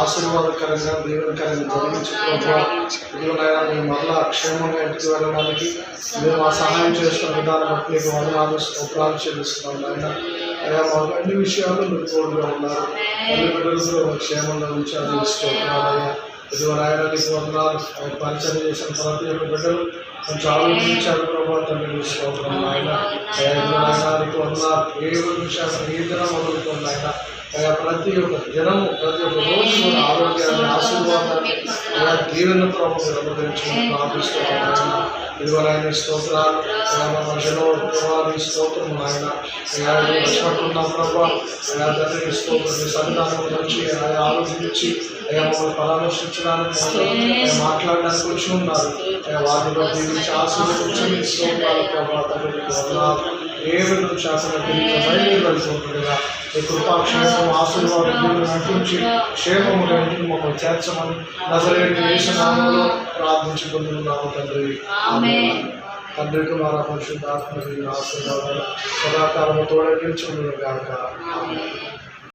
ఆశీర్వాదకరంగా దీవెనకరంగా జరిగించి ప్రభావ ఇదిగోనైనా మేము మరలా క్షేమంగా ఇంటికి వెళ్ళడానికి మీరు మా సహాయం చేస్తున్న విధానం బట్టి మీకు వందనాలు స్తోత్రాలు చెల్లిస్తున్నాం ఆయన అయ్యా మాకు అన్ని విషయాలు మీరు తోడుగా ఉన్నారు. అన్ని బిడ్డలు క్షేమంగా ఉంచాలని స్తోత్రాలు ఇదిగో నాయన నీకు వందనాలు. పరిచయం చేసిన ప్రతి ఒక్క బిడ్డలు కొంచెం ఆలోచించారు ప్రభావం తండ్రి స్తోత్రం ఆయన అయ్యా ఇదిగో నాయన నీకు వందనాలు. ఏ విషయాలు ఏ దినం మొదలుకొని ఆయన ప్రతి ఒక్క దినము ప్రతి ఒక్క రోజు మన ఆరోగ్యాన్ని ఆశీర్వాదాన్ని ఇలా దీవెన ప్రభావం అనుగ్రహించుకుని ఇదిగో ఆయన స్తోత్రాలు అయ్యా మా స్తోత్రం ఆయన అయ్యా ప్రభావ తండ్రి స్తోత్రం మీ సన్నిధానం ఆలోచించి మమ్మల్ని పరామర్శించడానికి మాట్లాడడానికి వచ్చి ఉన్నారు. అయ్యా దీవించి ఆశీర్వదించి మీ స్తోత్రాలు ప్రభావ తండ్రి ఏ విధంగా ఈ కృపాక్షేమం ఆశీర్వాదం నటించి క్షేమముగా ఇంటికి మమ్మల్ని చేర్చమని నజరేటి వేషనామంలో ప్రార్థించుకుంటున్నాము తండ్రి. తండ్రి కుమార పరిశుద్ధాత్మ ఆశీర్వాదాలు సదాకాలము గాక ఆమేన్.